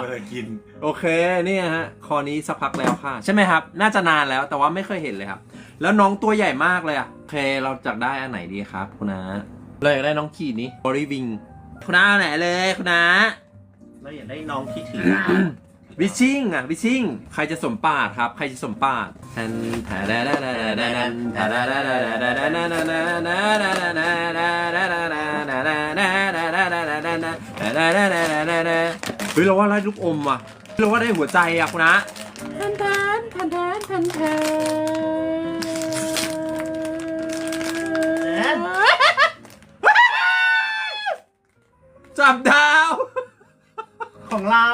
เวลากิน โอเคนี่ฮะคอนี้สักพักแล้วค่ะ ใช่ไหมครับ น่าจะนานแล้วแต่ว่าไม่เคยเห็นเลยครับ แล้วน้องตัวใหญ่มากเลยอะโอเคเราจะได้อันไหนดีครับ คุณนาเราอยากได้น้องขี่นี้บริวิงคุณนาเอาไหนเลยคุณนา เราอยากได้น้องที่ถือวิชิงอะวิชิงใครจะสมปาดครับ ใครจะสมปาดแทนแทนแทนแทนแทนแทนแทน เฮ้ยเราว่าได้ลูกอมว่ะเราว่าได้หัวใจอะคุณนะแทนแทนแทนแทนแทนแทนจับดาว ของเรา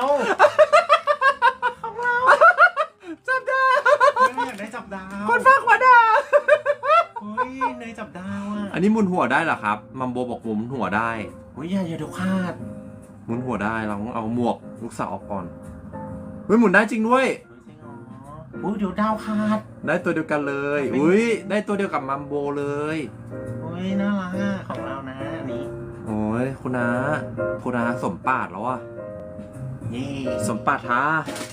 จับดาวเราอยากได้จับดาว คนฟังขวดาวเฮ้ยเนยจับดาวอะ อันนี้มุนหัวได้เหรอครับ มัมโบบอกมุนหัวได้เฮ้ยอย่าอย่าเดี๋ยวคาด มุนหัวได้เราต้องเอาหมวกลูกสาวออกก่อนเฮ้ยหมุนได้จริงด้วยเฮ้ยจริงเหรออุ้ยเดี๋ยวดาวคาด ได้ตัวเดียวกันเลยไม่อุ้ยได้ตัวเดียวกับมัมโบเลยเฮ้ยน่ารักอะของเรานะอันนี้ โอ้ยคุณนาคุณนาสมปาดแล้วอะเย่สมปาดท้า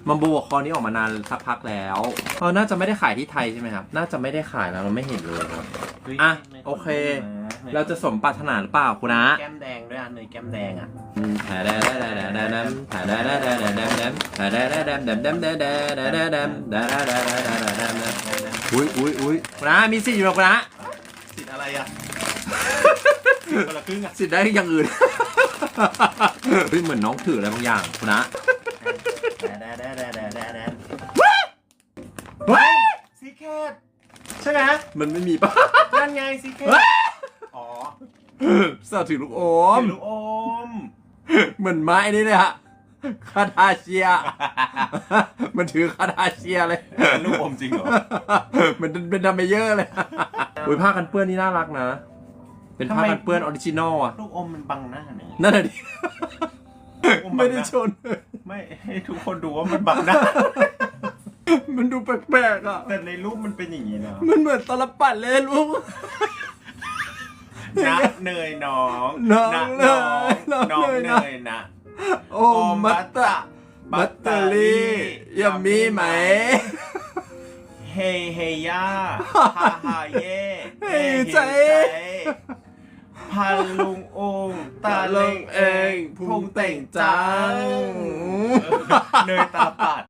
มัมโบบอกคอนี้ออกมานานสักพักแล้วเออน่าจะไม่ได้ขายที่ไทยใช่ไหมครับ น่าจะไม่ได้ขายแล้วเราไม่เห็นเลยครับฮ้ยอะนยโอเคนยเราจะสมปรารถนาหรือเปล่าคุณนาแก้มแดงด้วยอะ เนยแก้มแดงอะถ่ายได้ได้ได้ได้ได้ได้ถ่ายได้ได้ได้ได้ได้ได้ถ่ายได้ได้ได้ได้ได้ได้ได้ได้ได้ได้ได้ได้ได้ได้ได้อุ้ยอุ้ยอุ้ยคุณนามีสิทธิ์อยู่หรอคุณนาสิทธิ์อะไรอะคนละครึ่งอะสิทธิ์ได้อย่างอื่นเฮ้ยเหมือนน้องถืออะไรบางอย่างคุณนะแดดแดดแดดแดดแดดแดดเฮ้ยซีเคทใช่ไหมมันไม่มีปะนั่นไงซีเคทเฮ้ยอ๋อ สาวถือลูกอมถือลูกอม เหมือนไม้นี่เลยฮะคาทาเชีย มันถือคาทาเชียเลยเป็นลูกอมจริงเหรอ มันเป็นดัมเมเยอร์เลยอุ้ยผ้ากันเปื้อนนี่น่ารักนะ เป็นผ้ากันเปื้อนออริจินอลอะ ลูกอมมันบังหน้าเนี่ยนั่นแหละดิอมบังหน้าไม่ได้ชน ไม่ให้ทุกคนดูว่ามันบังหน้า มันดูแปลกๆอะ แต่ในรูปมันเป็นอย่างนี้นะ มันเหมือนตลปัดเลยลูก นะเนยน้องน้องนะเนยน้องน้องเนเนยนะยนะโอ้มัตตะบัตเตอรี่ยังมีไหม เฮเฮย่าฮาฮาเย่เฮ้ยใจพันลุงองค์ตาตาเล็เล็งงเอเองงพุงเต่งจังเนยตาปัด